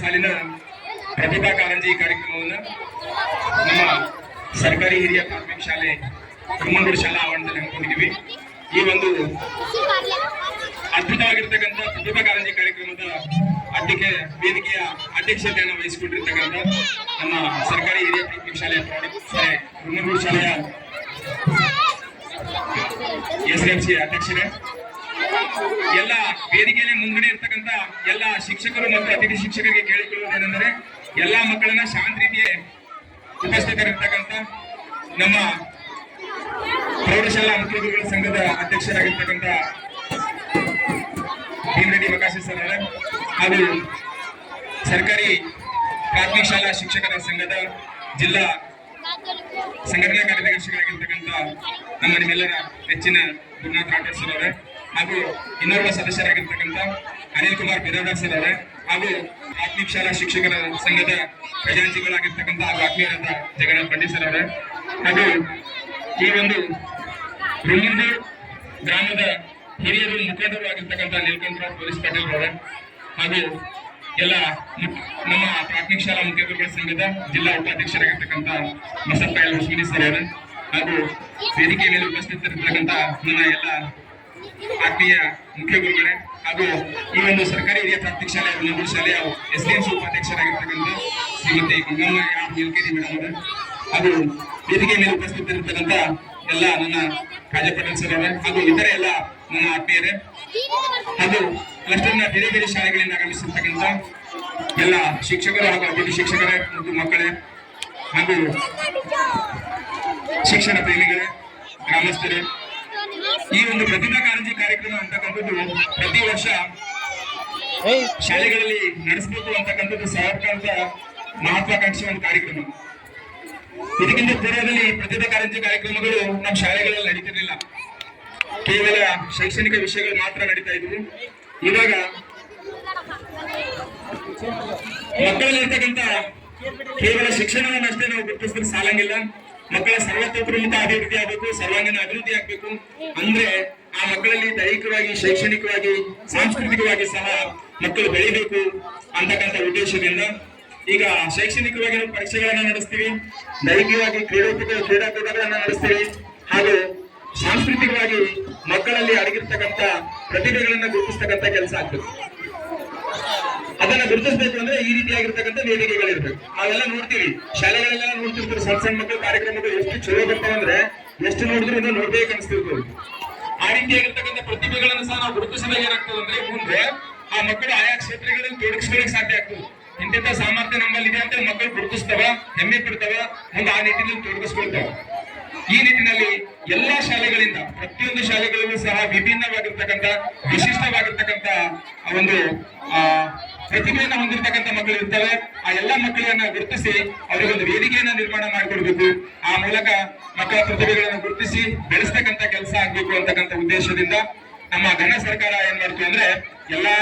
ಸಾಲಿನ ಪ್ರತಿಭಾ ಕಾರಂಜಿ ಕಾರ್ಯಕ್ರಮವನ್ನು ನಮ್ಮ ಸರ್ಕಾರಿ ಹಿರಿಯ ಪ್ರಾಥಮಿಕ ಶಾಲೆ ಕುಮ್ಮಂಗೂರು ಶಾಲಾ ಆವರಣದಲ್ಲಿ ಹಮ್ಮಿಕೊಂಡಿದ್ದೀವಿ. ಈ ಒಂದು ಅದ್ಭುತವಾಗಿರ್ತಕ್ಕಂಥ ಪ್ರತಿಭಾ ಕಾರಂಜಿ ಕಾರ್ಯಕ್ರಮದ ಅಧ್ಯಕ್ಷ, ವೇದಿಕೆಯ ಅಧ್ಯಕ್ಷತೆಯನ್ನು ವಹಿಸಿಕೊಂಡಿರ್ತಕ್ಕಂಥ ನಮ್ಮ ಸರ್ಕಾರಿ ಹಿರಿಯ ಪ್ರಾಥಮಿಕ ಶಾಲೆಯ ಶಾಲೆ ಕುಮ್ಮಂಗೂರು ಶಾಲೆಯ ಎಸ್ ಎಂ ಸಿ ಅಧ್ಯಕ್ಷರೇ. ಎಲ್ಲ ವೇದಿಕೆಯಲ್ಲಿ ಮುಂದೆ ಇರ್ತಕ್ಕಂಥ ಎಲ್ಲ ಶಿಕ್ಷಕರು ಮತ್ತು ಅತಿಥಿ ಶಿಕ್ಷಕರಿಗೆ ಕೇಳಿಕೊಳ್ಳುವುದೇನೆಂದರೆ ಎಲ್ಲಾ ಮಕ್ಕಳನ್ನ ಶಾಂತ ರೀತಿಯೇ ಉಪಸ್ಥಿತರಿರ್ತಕ್ಕಂಥ ನಮ್ಮ ಪ್ರೌಢಶಾಲಾ ಮುಖ್ಯೋದ್ಯೋಗಿಗಳ ಸಂಘದ ಅಧ್ಯಕ್ಷರಾಗಿರ್ತಕ್ಕಂಥ ಭೀಮರೆಡ್ಡಿ ಪ್ರಕಾಶ್ ಸರ್ ಹಾಗೂ ಸರ್ಕಾರಿ ಪ್ರಾಥಮಿಕ ಶಾಲಾ ಶಿಕ್ಷಕರ ಸಂಘದ ಜಿಲ್ಲಾ ಸಂಘಟನಾ ಕಾರ್ಯದರ್ಶಿಗಳಾಗಿರ್ತಕ್ಕಂಥ ನಮ್ಮ ನಿಮ್ಮೆಲ್ಲರ ನೆಚ್ಚಿನ ಗುರುನಾಥ್ ಹಾಗೂ ಇನ್ನೊಬ್ಬ ಸದಸ್ಯರಾಗಿರ್ತಕ್ಕಂಥ ಅನಿಲ್ ಕುಮಾರ್ ಬಿರಾಡಾಸ್ ಅವರೇ ಹಾಗೂ ಪ್ರಾಥಮಿಕ ಶಾಲಾ ಶಿಕ್ಷಕರ ಸಂಘದ ಖಜಾಂಚಿಗಳಾಗಿರ್ತಕ್ಕಂಥ ಹಾಗೂ ಆತ್ಮೀಯರಾದ ಜಗನ್ನಾಥ್ ಪಂಡಿತ್ ಸರ್ ಅವರೇ. ಹಾಗೂ ಈ ಒಂದು ರುಮಿಂದು ಗ್ರಾಮದ ಹಿರಿಯರು ಮುಖಂಡರು ಆಗಿರ್ತಕ್ಕಂಥ ನೀಲಕಂಠರಾವ್ ಪೊಲೀಸ್ ಪಾಟೀಲ್ ಅವರೇ. ಹಾಗೂ ಎಲ್ಲ ನಮ್ಮ ಪ್ರಾಥಮಿಕ ಶಾಲಾ ಮುಖ್ಯಮಂತ್ರಿಗಳ ಸಂಘದ ಜಿಲ್ಲಾ ಉಪಾಧ್ಯಕ್ಷರಾಗಿರ್ತಕ್ಕಂಥ ಬಸಪ್ಪ ಎಲ್ ಸರ್ ಅವರೇ. ಹಾಗೂ ವೇದಿಕೆ ಮೇಲೆ ಉಪಸ್ಥಿತರಿರ್ತಕ್ಕಂಥ ನನ್ನ ಎಲ್ಲ ಆತ್ಮೀಯ ಮುಖ್ಯ ಗುರುಗಳೇ, ಹಾಗೂ ಈ ಒಂದು ಸರ್ಕಾರಿ ಹಿರಿಯ ಪ್ರಾಥಮಿಕ ಶಾಲೆ ಹುಣಗೂರು ಶಾಲೆಯ ಎಸ್ ಡಿ ಎಂ ಸಿ ಉಪಾಧ್ಯಕ್ಷರಾಗಿರ್ತಕ್ಕಂಥ ಶ್ರೀಮತಿ ಗಂಗಮ್ಮ ಯಾರು ಎಲ್ಕೆಡಿ ಮೇಡಮ್ ಅವರೇ, ಹಾಗೂ ವೇದಿಕೆ ಮೇಲೆ ಉಪಸ್ಥಿತರಿರ್ತಕ್ಕಂಥ ಎಲ್ಲ ನನ್ನ ಪಟೇಲ್ ಸರ್ ಅವರೇ ಹಾಗೂ ಇತರೆ ಎಲ್ಲ ನನ್ನ ಆತ್ಮೀಯರೇ ಹಾಗೂ ಕ್ಲಸ್ಟರ್ನ ಬೇರೆ ಬೇರೆ ಶಾಲೆಗಳಿಂದ ಆಗಮಿಸಿರ್ತಕ್ಕಂಥ ಎಲ್ಲ ಶಿಕ್ಷಕರು ಹಾಗೂ ಅತಿಥಿ ಶಿಕ್ಷಕರೇ ಮತ್ತು ಮಕ್ಕಳೇ, ಹಾಗೂ ಶಿಕ್ಷಣ ಪ್ರೇಮಿಗಳೇ, ಗ್ರಾಮಸ್ಥರೇ ಈ ಒಂದು ಪ್ರತಿಭಾ ಕಾರಂಜಿ ಕಾರ್ಯಕ್ರಮ ಅಂತಕ್ಕಂಥದ್ದು ಪ್ರತಿ ವರ್ಷ ಶಾಲೆಗಳಲ್ಲಿ ನಡೆಸಬೇಕು ಅಂತಕ್ಕಂಥದ್ದು ಸರ್ಕಾರದ ಮಹತ್ವಾಕಾಂಕ್ಷೆ ಒಂದು ಕಾರ್ಯಕ್ರಮ. ಇದಕ್ಕಿಂತ ಪೂರ್ವದಲ್ಲಿ ಪ್ರತಿಭಾ ಕಾರಂಜಿ ಕಾರ್ಯಕ್ರಮಗಳು ನಮ್ಮ ಶಾಲೆಗಳಲ್ಲಿ ನಡೀತಿರ್ಲಿಲ್ಲ. ಕೇವಲ ಶೈಕ್ಷಣಿಕ ವಿಷಯಗಳು ಮಾತ್ರ ನಡೀತಾ ಇದ್ವು. ಇವಾಗ ಮಕ್ಕಳಲ್ಲಿರ್ತಕ್ಕಂಥ ಕೇವಲ ಶಿಕ್ಷಣವನ್ನಷ್ಟೇ ನಾವು ಗುರುತಿಸಿದ್ರೆ ಸಾಲಂಗಿಲ್ಲ. ಮಕ್ಕಳ ಸರ್ವತೋಪ್ರಮುಖ ಅಭಿವೃದ್ಧಿ ಆಗಬೇಕು, ಸರ್ವಾಂಗೀಣ ಅಭಿವೃದ್ಧಿ ಆಗ್ಬೇಕು. ಅಂದ್ರೆ ಆ ಮಕ್ಕಳಲ್ಲಿ ದೈಹಿಕವಾಗಿ, ಶೈಕ್ಷಣಿಕವಾಗಿ, ಸಾಂಸ್ಕೃತಿಕವಾಗಿ ಸಹ ಮಕ್ಕಳು ಬೆಳಿಬೇಕು ಅಂತಕ್ಕಂಥ ಉದ್ದೇಶದಿಂದ ಈಗ ಶೈಕ್ಷಣಿಕವಾಗಿ ನಾವು ಪರೀಕ್ಷೆಗಳನ್ನ ನಡೆಸ್ತೀವಿ, ದೈಹಿಕವಾಗಿ ಕ್ರೀಡೋಪಕ ಕ್ರೀಡಾಕೂಟಗಳನ್ನ ನಡೆಸ್ತೀವಿ, ಹಾಗೂ ಸಾಂಸ್ಕೃತಿಕವಾಗಿ ಮಕ್ಕಳಲ್ಲಿ ಅಡಗಿರ್ತಕ್ಕಂಥ ಪ್ರತಿಭೆಗಳನ್ನ ಗುರುತಿಸ್ತಕ್ಕಂಥ ಕೆಲಸ ಆಗ್ತದೆ. ಅದನ್ನ ಗುರುತಿಸಬೇಕು ಅಂದ್ರೆ ಈ ರೀತಿಯಾಗಿರ್ತಕ್ಕಂಥ ವೇದಿಕೆಗಳಿರ್ಬೇಕು. ನಾವೆಲ್ಲ ನೋಡ್ತೀವಿ. ಶಾಲೆಗಳೆಲ್ಲ ನೋಡ್ತಿರ್ತೀವಿ ಸಣ್ಣ ಸಣ್ಣ ಮಕ್ಕಳ ಕಾರ್ಯಕ್ರಮಗಳು ಎಷ್ಟು ಚಲೋ ಬರ್ತಾವಂದ್ರೆ ಎಷ್ಟು ನೋಡಿದ್ರು ಇನ್ನೂ ನೋಡ್ಬೇಕು ಅನಿಸ್ತಿರ್ತದೆ ಆ ರೀತಿಯಾಗಿರ್ತಕ್ಕಂಥ ಪ್ರತಿಭೆಗಳನ್ನು ಸಹ ನಾವು ಗುರುತಿಸಿದಾಗ ಏನಾಗ್ತದೆ ಅಂದ್ರೆ ಮುಂದೆ ಆ ಮಕ್ಕಳು ಆಯಾ ಕ್ಷೇತ್ರಗಳಲ್ಲಿ ತೊಡಗಿಸ್ಕೊಳ್ಳಿಕ್ ಸಾಧ್ಯ ಆಗ್ತದೆ. ಇಂತಿಂತ ಸಾಮರ್ಥ್ಯ ನಮ್ಮಲ್ಲಿ ಇದೆ ಅಂತ ಮಕ್ಕಳು ಗುರುತಿಸ್ತವ, ಹೆಮ್ಮೆ ಪಡ್ತವ ಮುಂದೆ ಆ ನಿಟ್ಟಿನಲ್ಲಿ ತೊಡಗಿಸ್ಕೊಳ್ತಾವ. ಈ ನಿಟ್ಟಿನಲ್ಲಿ ಎಲ್ಲಾ ಶಾಲೆಗಳಿಂದ, ಪ್ರತಿಯೊಂದು ಶಾಲೆಗಳಲ್ಲೂ ಸಹ ವಿಭಿನ್ನವಾಗಿರ್ತಕ್ಕಂಥ, ವಿಶಿಷ್ಟವಾಗಿರ್ತಕ್ಕಂಥ ಒಂದು, ಆ ಪ್ರತಿಭೆಯನ್ನ ಹೊಂದಿರತಕ್ಕಂಥ ಮಕ್ಕಳು ಇರ್ತವೆ. ಆ ಎಲ್ಲಾ ಮಕ್ಕಳನ್ನ ಗುರುತಿಸಿ ಅವರಿಗೆ ಒಂದು ವೇದಿಕೆಯನ್ನ ನಿರ್ಮಾಣ ಮಾಡಿಕೊಡ್ಬೇಕು. ಆ ಮೂಲಕ ಮಕ್ಕಳ ಪ್ರತಿಭೆಗಳನ್ನು ಗುರುತಿಸಿ ಬೆಳೆಸ್ತಕ್ಕಂಥ ಕೆಲಸ ಆಗ್ಬೇಕು ಅಂತಕ್ಕಂಥ ಉದ್ದೇಶದಿಂದ ನಮ್ಮ ಘನ ಸರ್ಕಾರ ಏನ್ ಮಾಡ್ತು ಅಂದ್ರೆ ಎಲ್ಲಾ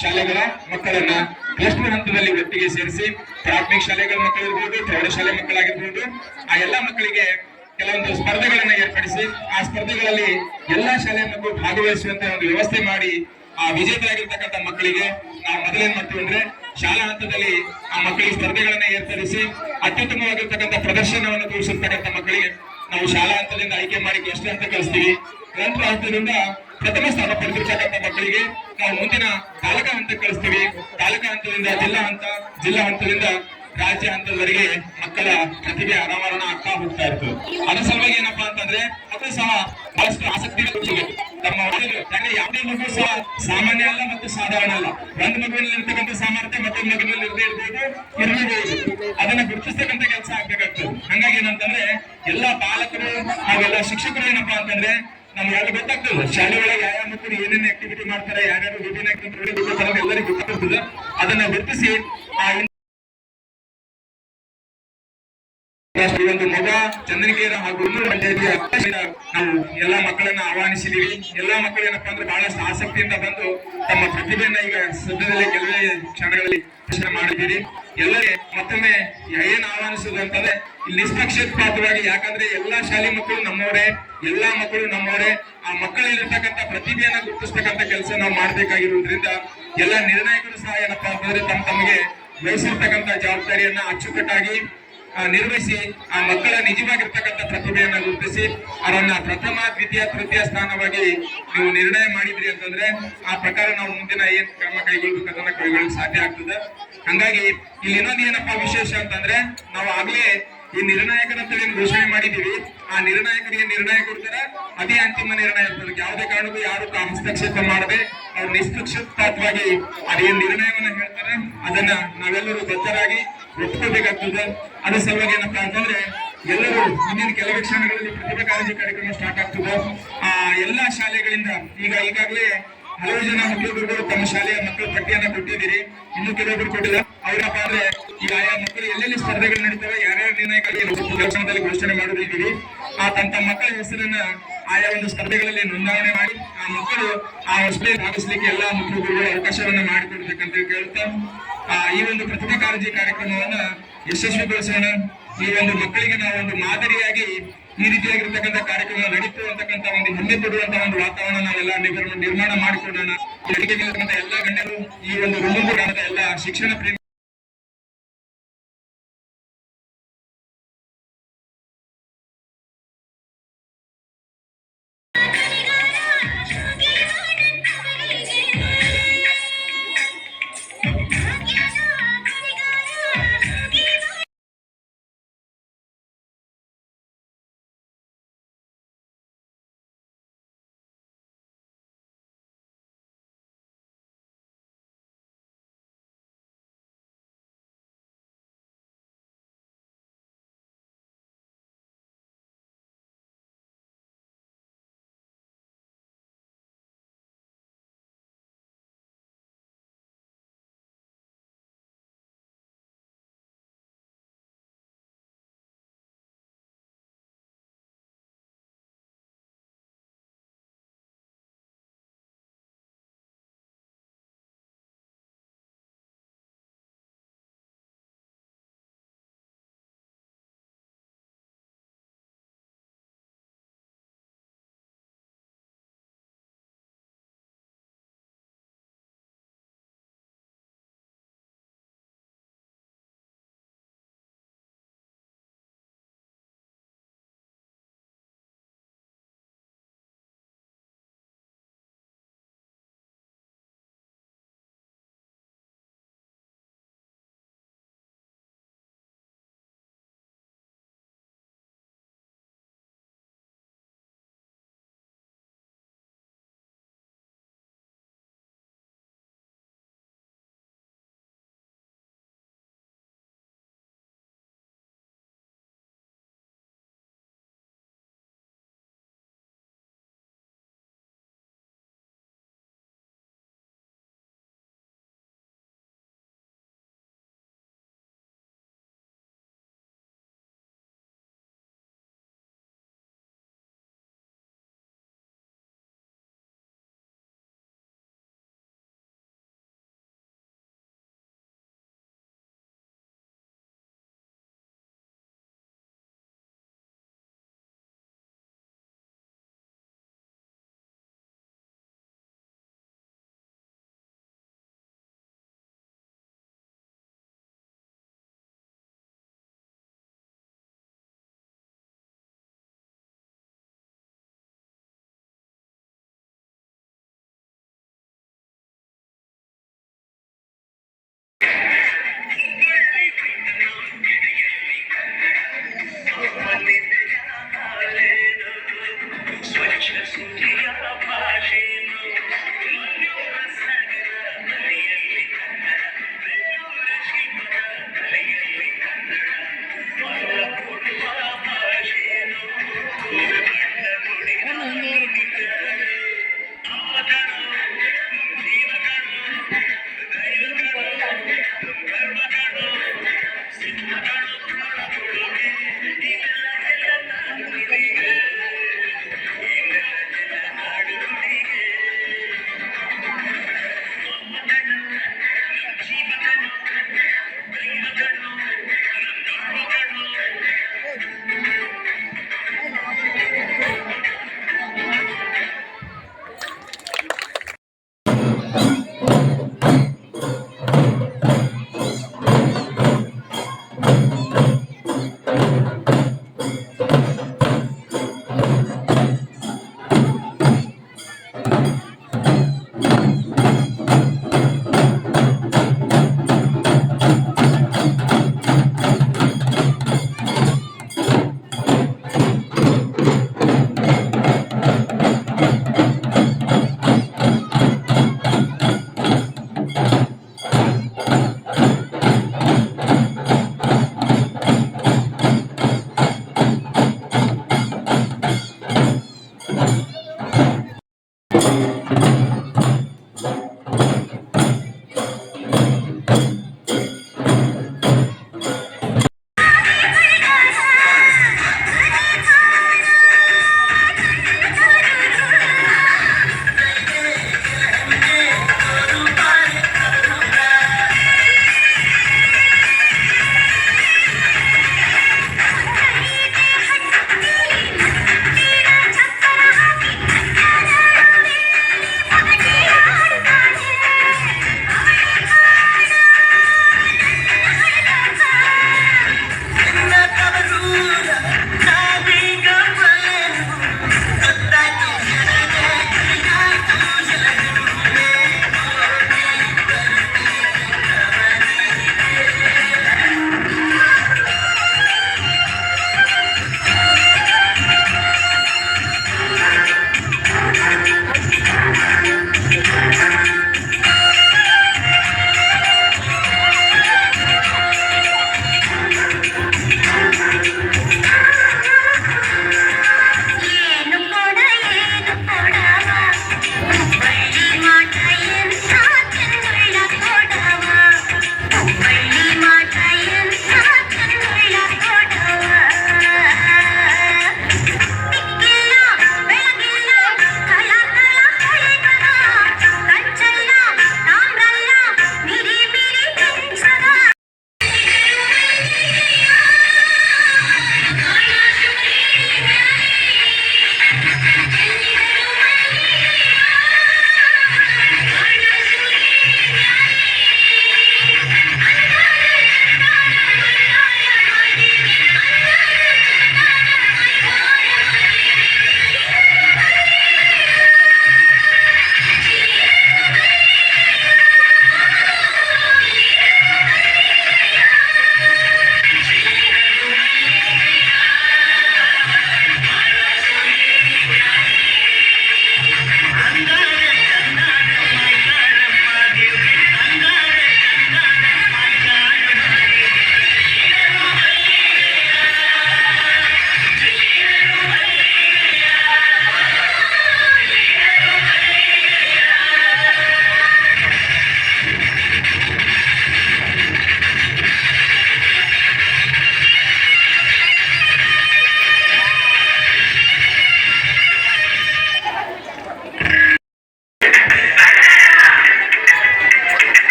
ಶಾಲೆಗಳ ಮಕ್ಕಳನ್ನ ಕ್ಲಸ್ಟರ್ ಹಂತದಲ್ಲಿ ಒಟ್ಟಿಗೆ ಸೇರಿಸಿ ಪ್ರಾಥಮಿಕ ಶಾಲೆಗಳ ಮಕ್ಕಳಿರ್ಬೋದು ಪ್ರೌಢಶಾಲೆ ಮಕ್ಕಳಾಗಿರ್ಬೋದು, ಆ ಎಲ್ಲಾ ಮಕ್ಕಳಿಗೆ ಕೆಲವೊಂದು ಸ್ಪರ್ಧೆಗಳನ್ನ ಏರ್ಪಡಿಸಿ ಆ ಸ್ಪರ್ಧೆಗಳಲ್ಲಿ ಎಲ್ಲಾ ಶಾಲೆಯ ಮಕ್ಕಳು ಭಾಗವಹಿಸುವಂತ ಒಂದು ವ್ಯವಸ್ಥೆ ಮಾಡಿ ಆ ವಿಜೇತರಾಗಿರ್ತಕ್ಕಂಥ ಮಕ್ಕಳಿಗೆ ನಾವು ಮೊದಲೇನ್ ಮಾಡ್ತೀವಿ ಅಂದ್ರೆ ಶಾಲಾ ಹಂತದಲ್ಲಿ ಆ ಮಕ್ಕಳಿಗೆ ಸ್ಪರ್ಧೆಗಳನ್ನ ಏರ್ಪಡಿಸಿ ಅತ್ಯುತ್ತಮವಾಗಿರ್ತಕ್ಕಂಥ ಪ್ರದರ್ಶನವನ್ನು ತೋರಿಸಿರ್ತಕ್ಕಂಥ ಮಕ್ಕಳಿಗೆ ನಾವು ಶಾಲಾ ಹಂತದಿಂದ ಆಯ್ಕೆ ಮಾಡಿ ಕ್ಲಸ್ಟರ್ ಹಂತ ಕಳಿಸ್ತೀವಿ. ನಂತರ ಹಂತದಿಂದ ಪ್ರಥಮ ಸ್ಥಾನ ಪಡೆದಿರ್ತಕ್ಕಂಥ ಮಕ್ಕಳಿಗೆ ನಾವು ಮುಂದಿನ ತಾಲೂಕಾ ಹಂತ ಕಳಿಸ್ತೀವಿ. ತಾಲೂಕಾ ಹಂತದಿಂದ ಜಿಲ್ಲಾ ಹಂತ, ಜಿಲ್ಲಾ ಹಂತದಿಂದ ರಾಜ್ಯ ಹಂತದವರೆಗೆ ಮಕ್ಕಳ ಪ್ರತಿಭೆ ಅನಾವರಣ ಆಗ್ತಾ ಹೋಗ್ತಾ ಇತ್ತು ಅದರ ಸಲುವಾಗಿ ಏನಪ್ಪಾ ಅಂತಂದ್ರೆ ಅದು ಸಹ ಬಹಳಷ್ಟು ಆಸಕ್ತಿ ತಮ್ಮ ಮಕ್ಕಳು ಯಾಕಂದ್ರೆ ಯಾವುದೇ ಮಗು ಸಹ ಸಾಮಾನ್ಯ ಅಲ್ಲ ಮತ್ತು ಸಾಧಾರಣ ಅಲ್ಲ. ಒಂದು ಮಗುವಿನಲ್ಲಿ ಇರ್ತಕ್ಕಂಥ ಸಾಮರ್ಥ್ಯ ಮತ್ತೊಂದು ಮಗುವಿನಲ್ಲಿ ಇರದೇ ಇರ್ಬೋದು ಇರಲೇಬಹುದು ಅದನ್ನ ಗುರುತಿಸ್ತಕ್ಕಂಥ ಕೆಲಸ ಆಗ್ಬೇಕಾಗ್ತದೆ. ಹಂಗಾಗಿ ಏನಂತಂದ್ರೆ, ಎಲ್ಲಾ ಪಾಲಕರು ಹಾಗೆಲ್ಲ ಶಿಕ್ಷಕರು ಏನಪ್ಪಾ ಅಂತಂದ್ರೆ, ನಮ್ಗೆ ಯಾರು ಗೊತ್ತಾಗ್ತದೆ ಶಾಲೆ ಒಳಗೆ ಯಾವ ಮಕ್ಕಳು ಏನೇನು ಆಕ್ಟಿವಿಟಿ ಮಾಡ್ತಾರೆ, ಯಾರ್ಯಾರು ವಿಭಿನ್ನ ಆಕ್ಟಿವಿಟಿ ಎಲ್ಲರಿಗೂ ಗೊತ್ತಾಗ್ತದೆ. ಅದನ್ನ ಗುರುತಿಸಿ ಈ ಒಂದು ಮಗ ಚಂದನಗೇರ ಹಾಗೂ ಇನ್ನೂರು ಪಂಚಾಯತಿಯ ನಾವು ಎಲ್ಲಾ ಮಕ್ಕಳನ್ನ ಆಹ್ವಾನಿಸಿದೀವಿ. ಎಲ್ಲಾ ಮಕ್ಕಳು ಏನಪ್ಪಾ ಅಂದ್ರೆ ಬಹಳಷ್ಟು ಆಸಕ್ತಿಯಿಂದ ಬಂದು ತಮ್ಮ ಪ್ರತಿಭೆಯನ್ನ ಈಗ ಸದ್ಯದಲ್ಲೇ ಕೆಲವೇ ಕ್ಷಣಗಳಲ್ಲಿ ಮಾಡಿದ್ದೀರಿ. ಎಲ್ಲರೇ ಮತ್ತೊಮ್ಮೆ ಏನ್ ಆಹ್ವಾನಿಸುದು ಅಂತಂದ್ರೆ ನಿಷ್ಪಕ್ಷಪಾತವಾಗಿ ಯಾಕಂದ್ರೆ ಎಲ್ಲಾ ಶಾಲೆ ಮಕ್ಕಳು ನಮ್ಮವರೇ, ಎಲ್ಲಾ ಮಕ್ಕಳು ನಮ್ಮವರೇ. ಆ ಮಕ್ಕಳಲ್ಲಿರ್ತಕ್ಕಂಥ ಪ್ರತಿಭೆಯನ್ನ ಗುರುತಿಸ್ತಕ್ಕಂಥ ಕೆಲಸ ನಾವು ಮಾಡ್ಬೇಕಾಗಿರೋದ್ರಿಂದ ಎಲ್ಲಾ ನಿರ್ಣಾಯಕರು ಸಹ ಏನಪ್ಪಾ ಅಂತಂದ್ರೆ ತಮ್ಮ ತಮಗೆ ವಹಿಸಿರ್ತಕ್ಕಂಥ ಜವಾಬ್ದಾರಿಯನ್ನ ಅಚ್ಚುಕಟ್ಟಾಗಿ ಆ, ನಿರ್ವಹಿಸಿ ಆ ಮಕ್ಕಳ ನಿಜವಾಗಿರ್ತಕ್ಕಂಥ ಪ್ರತಿಭೆಯನ್ನ ಗುರುತಿಸಿ ಅವರನ್ನ ಪ್ರಥಮ ದ್ವಿತೀಯ ತೃತೀಯ ಸ್ಥಾನವಾಗಿ ನೀವು ನಿರ್ಣಯ ಮಾಡಿದ್ರಿ ಅಂತಂದ್ರೆ ಆ ಪ್ರಕಾರ ನಾವು ಮುಂದಿನ ಏನ್ ಕ್ರಮ ಕೈಗೊಳ್ಬೇಕು ಅದನ್ನ ಕೈಗೊಳ್ಳಲು ಸಾಧ್ಯ ಆಗ್ತದೆ. ಹಂಗಾಗಿ ಇಲ್ಲಿ ಇನ್ನೊಂದು ಏನಪ್ಪಾ ವಿಶೇಷ ಅಂತಂದ್ರೆ ನಾವು ಆಗ್ಲೇ ಈ ನಿರ್ಣಾಯಕನ ಘೋಷಣೆ ಮಾಡಿದೀವಿ ಆ ನಿರ್ಣಾಯಕರಿಗೆ ನಿರ್ಣಯ ಕೊಡ್ತಾರೆ. ಅದೇ ಅಂತಿಮ ನಿರ್ಣಯ ಯಾವುದೇ ಕಾರಣಕ್ಕೂ ಯಾರು ಹಸ್ತಕ್ಷೇಪ ಮಾಡದೆ ಅವ್ರು ನಿಷ್ಪಕ್ಷಪಾತವಾಗಿ ಅದೇನ್ ನಿರ್ಣಯವನ್ನ ಹೇಳ್ತಾರೆ. ಅದನ್ನ ನಾವೆಲ್ಲರೂ ಬದ್ಧರಾಗಿ ಒಪ್ಕೋಬೇಕಾಗ್ತದೆ. ಅದೇ ಸಲುವಾಗಿ ಏನಪ್ಪಾ ಅಂತಂದ್ರೆ ಎಲ್ಲರೂ ಮುಂದಿನ ಕೆಲವೇ ಕ್ಷಣಗಳಲ್ಲಿ ಪ್ರತಿಭಾ ಕಾರಂಜಿ ಕಾರ್ಯಕ್ರಮ ಸ್ಟಾರ್ಟ್ ಆಗ್ತದೆ. ಆ, ಎಲ್ಲಾ ಶಾಲೆಗಳಿಂದ ಈಗ ಈಗಾಗಲೇ ಹಲವು ಜನ ಮಕ್ಕಳುಗಳು ತಮ್ಮ ಶಾಲೆಯ ಮಕ್ಕಳ ಪಟ್ಟಿಯನ್ನ ಕೊಟ್ಟಿದ್ದೀರಿ. ಇನ್ನು ಕೆಲವೊಬ್ರು ಕೊಟ್ಟಿಲ್ಲ. ಅವರಪ್ಪ ಅಂದ್ರೆ ಈಗ ಆಯಾ ಮಕ್ಕಳು ಎಲ್ಲೆಲ್ಲಿ ಸ್ಪರ್ಧೆಗಳು ನಡೀತವೆ, ಯಾರ್ಯಾರ ನಿರ್ಣಯಗಳಿಗೆ ದರ್ಶನದಲ್ಲಿ ಘೋಷಣೆ ಮಾಡಿದ್ದೀವಿ ಆ ತಮ್ಮ ಮಕ್ಕಳ ಹೆಸರನ್ನ ಆಯಾ ಒಂದು ಸ್ಪರ್ಧೆಗಳಲ್ಲಿ ನೋಂದಣಿ ಮಾಡಿ, ಆ ಮಕ್ಕಳು ಆ ಸ್ಪರ್ಧೆ ಭಾಗಿಸ್ಲಿಕ್ಕೆ ಎಲ್ಲಾ ಮಕ್ಕಳುಗಳು ಅವಕಾಶವನ್ನ ಮಾಡಿಕೊಡ್ಬೇಕಂತ ಕೇಳ್ತಾ ಆ, ಈ ಒಂದು ಪ್ರತಿಭಾ ಕಾಳಜಿ ಕಾರ್ಯಕ್ರಮವನ್ನ ಯಶಸ್ವಿಗೊಳಿಸೋಣ. ಈ ಒಂದು ಮಕ್ಕಳಿಗೆ ನಾವು ಒಂದು ಮಾದರಿಯಾಗಿ ಈ ರೀತಿಯಾಗಿರ್ತಕ್ಕಂಥ ಕಾರ್ಯಕ್ರಮ ನಡೀತು ಅಂತಕ್ಕಂಥ ಒಂದು ಹೆಮ್ಮೆ ಪಡುವಂತಹ ಒಂದು ವಾತಾವರಣ ನಾವೆಲ್ಲ ನಿರ್ಮಾಣ ಮಾಡಿಕೊಳ್ಳೋಣ ಎಲ್ಲ ಗಣ್ಯರು ಈ ಒಂದು ಎಲ್ಲ ಶಿಕ್ಷಣ ಪ್ರೇಮಿ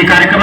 कार्यक्रम